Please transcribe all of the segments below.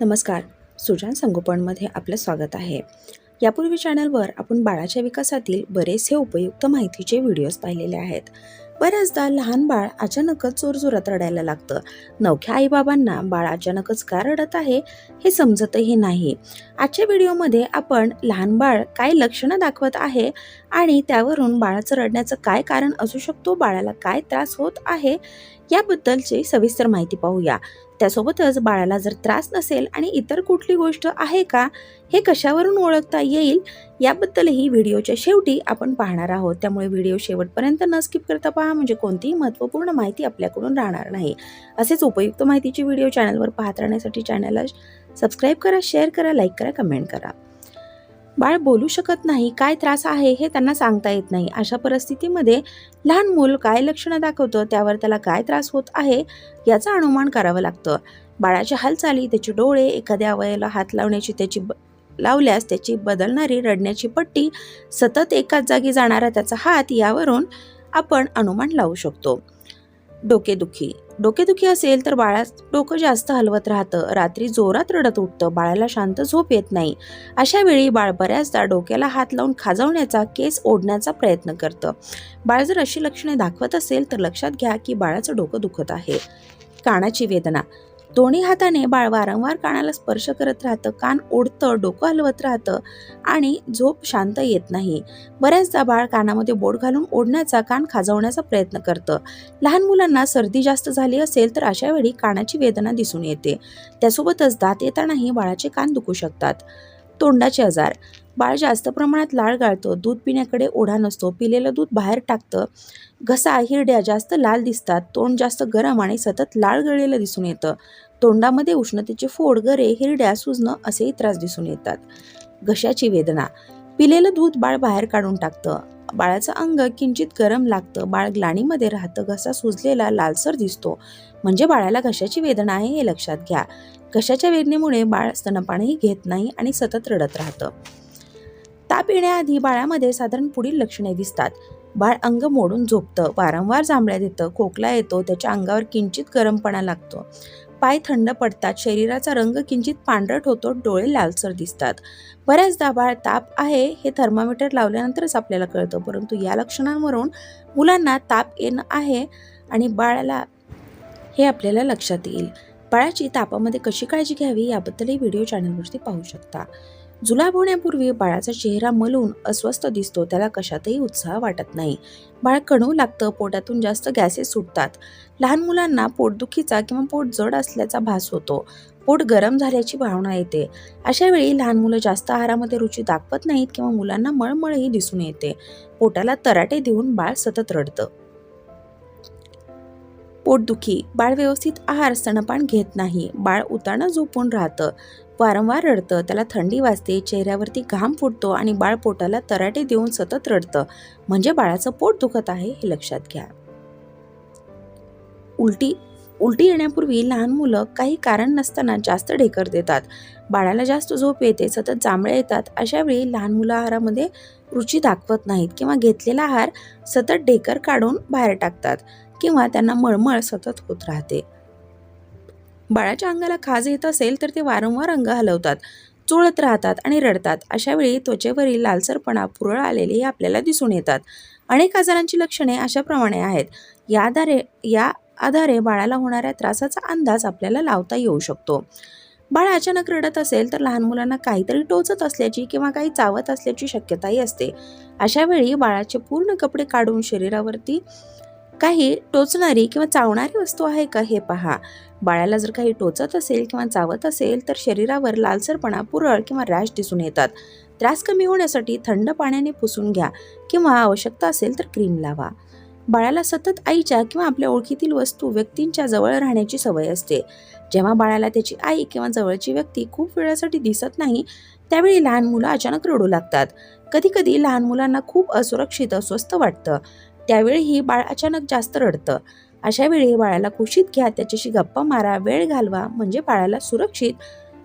नमस्कार. सुजान संगोपनमध्ये आपलं स्वागत आहे. यापूर्वी चॅनलवर आपण बाळाच्या विकासातील बरेचसे उपयुक्त माहितीचे व्हिडिओज पाहिलेले आहेत. बऱ्याचदा लहान बाळ अचानकच जोरजोरात रडायला लागतं. नवख्या आईबाबांना बाळ अचानकच का रडत आहे हे समजतही नाही. आजच्या व्हिडिओमध्ये आपण लहान बाळ काय लक्षणं दाखवत आहे आणि त्यावरून बाळाचं रडण्याचं काय कारण असू शकतो बाळाला काय त्रास होत आहे याबद्दलची सविस्तर माहिती पाहूया. त्यासोबतच बाळाला जर त्रास नसेल आणि इतर कुठली गोष्ट आहे का हे कशावरून ओळखता येईल याबद्दलही व्हिडिओच्या शेवटी आपण पाहणार आहोत. त्यामुळे व्हिडिओ शेवटपर्यंत न स्किप करता पहा म्हणजे कोणतीही महत्त्वपूर्ण माहिती आपल्याकडून राहणार नाही. असेच उपयुक्त माहितीचे व्हिडिओ चॅनलवर पाहत राहण्यासाठी चॅनलला सबस्क्राईब करा शेअर करा लाईक करा कमेंट करा. बाळ बोलू शकत नाही काय त्रास आहे हे त्यांना सांगता येत नाही. अशा परिस्थितीमध्ये लहान मूल काय लक्षणं दाखवतं त्यावर त्याला काय त्रास होत आहे याचं अनुमान करावं लागतं. बाळाच्या हालचाली त्याचे डोळे एखाद्या अवयवाला हात लावण्याची त्याची ब लावल्यास त्याची बदलणारी रडण्याची पट्टी सतत एकाच जागी जाणारा त्याचा हात यावरून आपण अनुमान लावू शकतो. डोकेदुखी. डोकेदुखी असेल तर बाळाचं डोकं जास्त हलवत राहतं. रात्री जोरात रडत उठतं. बाळाला शांत झोप येत नाही. अशा वेळी बाळ बऱ्याचदा डोक्याला हात लावून खाजवण्याचा केस ओढण्याचा प्रयत्न करतं. बाळ जर अशी लक्षणे दाखवत असेल तर लक्षात घ्या की बाळाचं डोकं दुखत आहे. कानाची वेदना. दोन्ही हाताने बाळ वारंवार कानाला स्पर्श करत राहतं कान ओढतं डोकं हलवत राहतं आणि झोप शांत येत नाही. बऱ्याचदा बाळ कानामध्ये बोट घालून ओढण्याचा कान खाजवण्याचा प्रयत्न करतं. लहान मुलांना सर्दी जास्त झाली असेल तर अशा वेळी कानाची वेदना दिसून येते. त्यासोबतच दात येतानाही बाळाचे कान दुखू शकतात. तोंडाचे आजार. बाळ जास्त प्रमाणात लाळ गाळतं दूध पिण्याकडे ओढा नसतो पिलेलं दूध बाहेर टाकतं. घसा हिरड्या जास्त लाल दिसतात तोंड जास्त गरम आणि सतत लाळ गळलेलं दिसून येतं. तोंडामध्ये उष्णतेचे फोड गरे हिरड्या सुजणं असेही त्रास दिसून येतात. घशाची वेदना. पिलेलं दूध बाळ बाहेर काढून टाकतं. बाळाचं अंग किंचित गरम लागतं. बाळ ग्लाणीमध्ये राहतं. घसा सुजलेला लालसर दिसतो. म्हणजे बाळाला घशाची वेदना आहे हे लक्षात घ्या. घशाच्या वेदनेमुळे बाळ स्तनपानही घेत नाही आणि सतत रडत राहतं. ताप येण्याआधी बाळामध्ये साधारण पुढील लक्षणे दिसतात. बाळ अंग मोडून झोपतं. वारंवार जांभळ्या देतं. खोकला येतो. त्याच्या अंगावर किंचित गरमपणा लागतो. पाय थंड पडतात. शरीराचा रंग किंचित पांढरट होतो डोळे लालसर दिसतात. बऱ्याचदा बाळ ताप आहे हे थर्मामीटर लावल्यानंतरच आपल्याला कळतं. परंतु या लक्षणांवरून मुलांना ताप येणं आहे आणि बाळाला हे आपल्याला लक्षात येईल. बाळाची तापामध्ये कशी काळजी घ्यावी याबद्दलही व्हिडिओ चॅनलवरती पाहू शकता. जुलाब होण्यापूर्वी बाळाचा चेहरा मलून अस्वस्थ दिसतो. त्याला कशातही उत्साह वाटत नाही. बाळ कणू लागतं पोटातून जास्त गॅसेस सुटतात. लहान मुलांना पोटदुखीचा किंवा पोट जड असल्याचा भास होतो. पोट गरम झाल्याची भावना येते. अशा वेळी लहान मुलं जास्त आहारामध्ये रुची दाखवत नाहीत किंवा मुलांना मळमळही दिसून येते. पोटाला तराटे देऊन बाळ सतत रडतं. पोटदुखी बाळ व्यवस्थित आहार स्तनपान घेत नाही. बाळ उताना झोपून राहतं. वारंवार रडतं. त्याला थंडी वाजते चेहऱ्यावरती घाम फुटतो आणि बाळ पोटाला तराटे देऊन सतत रडतं. म्हणजे बाळाचं पोट दुखत आहे हे लक्षात घ्या. उलटी उलटी येण्यापूर्वी लहान मुलं काही कारण नसताना जास्त ढेकर देतात. बाळाला जास्त झोप येते सतत जांभळे येतात. अशा वेळी लहान मुलं आहारामध्ये रुची दाखवत नाहीत किंवा घेतलेला आहार सतत ढेकर काढून बाहेर टाकतात किंवा त्यांना मळमळ सतत होत राहते. बाळाच्या अंगाला खाज येत असेल तर ते वारंवार अंग हलवतात चोळत राहतात आणि रडतात. अशा वेळी त्वचेवरील लालसरपणा पुरळ आलेले आपल्याला दिसून येतात. अनेक आजारांची लक्षणे अशाप्रमाणे आहेत. या आधारे या आधारे बाळाला होणाऱ्या त्रासाचा अंदाज आपल्याला लावता येऊ शकतो. बाळ अचानक रडत असेल तर लहान मुलांना काहीतरी टोचत असल्याची किंवा काही चावत असल्याची शक्यताही असते. अशा वेळी बाळाचे पूर्ण कपडे काढून शरीरावरती काही टोचणारी किंवा चावणारी वस्तू आहे का हे पहा. बाळाला जर काही टोचत असेल किंवा चावत असेल तर शरीरावर लालसरपणा पुरळ किंवा रॅश दिसून येतात. त्रास कमी होण्यासाठी थंड पाण्याने पुसून घ्या किंवा आवश्यकता असेल तर क्रीम लावा. बाळाला सतत आईच्या किंवा आपल्या ओळखीतील वस्तू व्यक्तींच्या जवळ राहण्याची सवय असते. जेव्हा बाळाला त्याची आई किंवा जवळची व्यक्ती खूप वेळासाठी दिसत नाही त्यावेळी लहान मुलं अचानक रडू लागतात. कधीकधी लहान मुलांना खूप असुरक्षित अस्वस्थ वाटतं. त्यावेळीही बाळ अचानक जास्त रडतं. अशा वेळी बाळाला कुशीत घ्या त्याच्याशी गप्पा मारा वेळ घालवा म्हणजे बाळाला सुरक्षित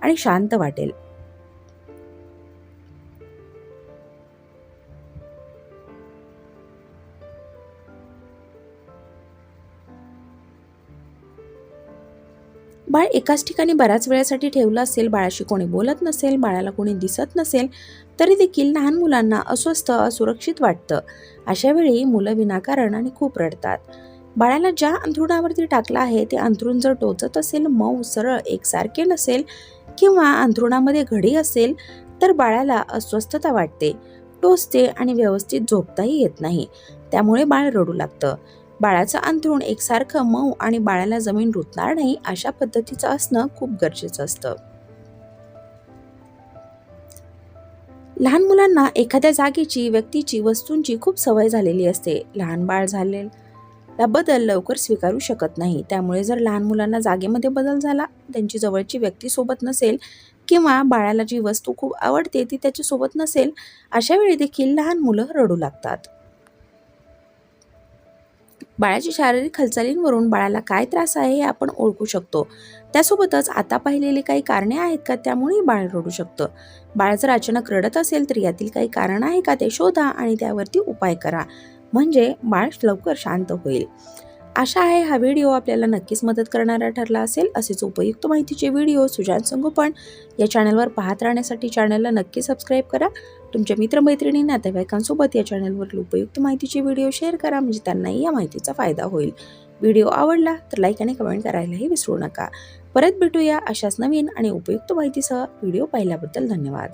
आणि शांत वाटेल. बाळ एकाच ठिकाणी बऱ्याच वेळासाठी ठेवलं असेल बाळाशी कोणी बोलत नसेल बाळाला कोणी दिसत नसेल तरी देखील लहान मुलांना अस्वस्थ असुरक्षित वाटतं. अशा वेळी मुलं विनाकारण आणि खूप रडतात. बाळाला ज्या अंथरुणावरती टाकलं आहे ते अंथरूण जर टोचत असेल मऊ सरळ एकसारखे नसेल किंवा अंथरुणामध्ये घडी असेल तर बाळाला अस्वस्थता वाटते. टोचते आणि व्यवस्थित झोपताही येत नाही. त्यामुळे बाळ रडू लागतं. बाळाचं अंथरूण एकसारखं मऊ आणि बाळाला जमीन रुतणार नाही अशा पद्धतीचं असणं खूप गरजेचं असतं. लहान मुलांना एखाद्या जागेची व्यक्तीची वस्तूंची खूप सवय झालेली असते. लहान बाळ झालेला बदल लवकर स्वीकारू शकत नाही. त्यामुळे जर लहान मुलांना जागेमध्ये बदल झाला त्यांची जवळची व्यक्ती सोबत नसेल किंवा बाळाला जी वस्तू खूप आवडते ती त्याच्यासोबत नसेल अशा वेळी देखील लहान मुलं रडू लागतात. बाळाच्या शारीरिक हालचालींवरून बाळाला काय त्रास आहे हे आपण ओळखू शकतो. त्यासोबतच आता पाहिलेली काही कारणे आहेत का त्यामुळे बाळ रडू शकतं. बाळ जर अचानक रडत असेल तर यातील काही कारण आहे का ते शोधा आणि त्यावरती उपाय करा. म्हणजे बाळ लवकर शांत होईल. आशा आहे हा व्हिडिओ आपल्याला नक्कीच मदत करणारा ठरला असेल. असेच उपयुक्त माहितीचे व्हिडिओ सुजान संगोपन या चॅनलवर पाहत राहण्यासाठी चॅनलला नक्की सबस्क्राईब करा. तुमच्या मित्रमैत्रिणी नातेवाईकांसोबत या चॅनलवर उपयुक्त माहितीचे व्हिडिओ शेअर करा म्हणजे त्यांनाही या माहितीचा फायदा होईल. व्हिडिओ आवडला तर लाईक आणि कमेंट करायलाही विसरू नका. परत भेटूया अशाच नवीन आणि उपयुक्त माहितीसह व्हिडिओ पाहिल्याबद्दल धन्यवाद.